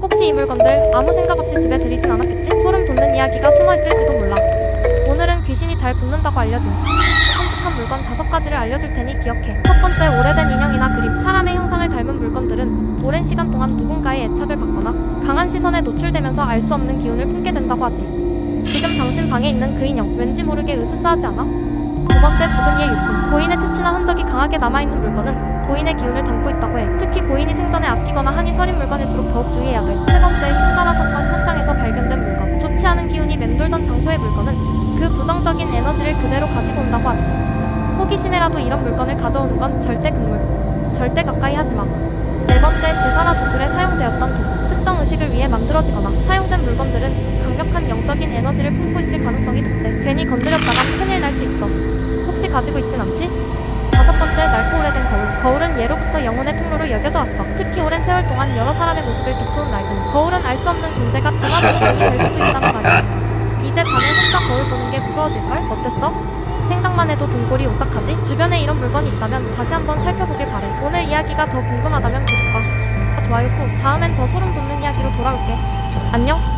혹시 이 물건들 아무 생각 없이 집에 들이진 않았겠지? 소름 돋는 이야기가 숨어 있을지도 몰라. 오늘은 귀신이 잘 붙는다고 알려진 섬뜩한 물건 다섯 가지를 알려줄 테니 기억해. 첫 번째, 오래된 인형이나 그림, 사람의 형상을 닮은 물건들은 오랜 시간 동안 누군가의 애착을 받거나 강한 시선에 노출되면서 알 수 없는 기운을 품게 된다고 하지. 지금 당신 방에 있는 그 인형, 왠지 모르게 으스스하지 않아? 두 번째, 죽은 이의 유품. 고인의 채취나 흔적이 강하게 남아있는 물건은 고인의 기운을 담고 있다고 해. 특히 고인이 생전에 아끼거나 한이 서린 물건일수록 더욱 주의해야 돼. 세 번째, 흉가나 사건 현장에서 발견된 물건. 좋지 않은 기운이 맴돌던 장소의 물건은 그 부정적인 에너지를 그대로 가지고 온다고 하지. 호기심에라도 이런 물건을 가져오는 건 절대 금물. 절대 가까이 하지 마. 네 번째, 제사나 주술에 사용되었던 도. 특정 의식을 위해 만들어지거나 사용된 물건들은 강력한 영적인 에너지를 품고 있을 가능성이 높대. 괜히 건드렸다간 큰일 날 수 있어. 혹시 가지고 있진 않지? 다섯 번째, 낡고 오래된 거울. 예로부터 영혼의 통로로 여겨져 왔어. 특히 오랜 세월 동안 여러 사람의 모습을 비춰온 낡은 거울은 알 수 없는 존재가 드나들어가게 될 수도 있다는 말이야. 이제 밤에 혼자 거울 보는 게 무서워질걸? 어땠어? 생각만 해도 등골이 오싹하지? 주변에 이런 물건이 있다면 다시 한번 살펴보길 바래. 오늘 이야기가 더 궁금하다면 구독과 좋아요 꾹. 다음엔 더 소름 돋는 이야기로 돌아올게. 안녕?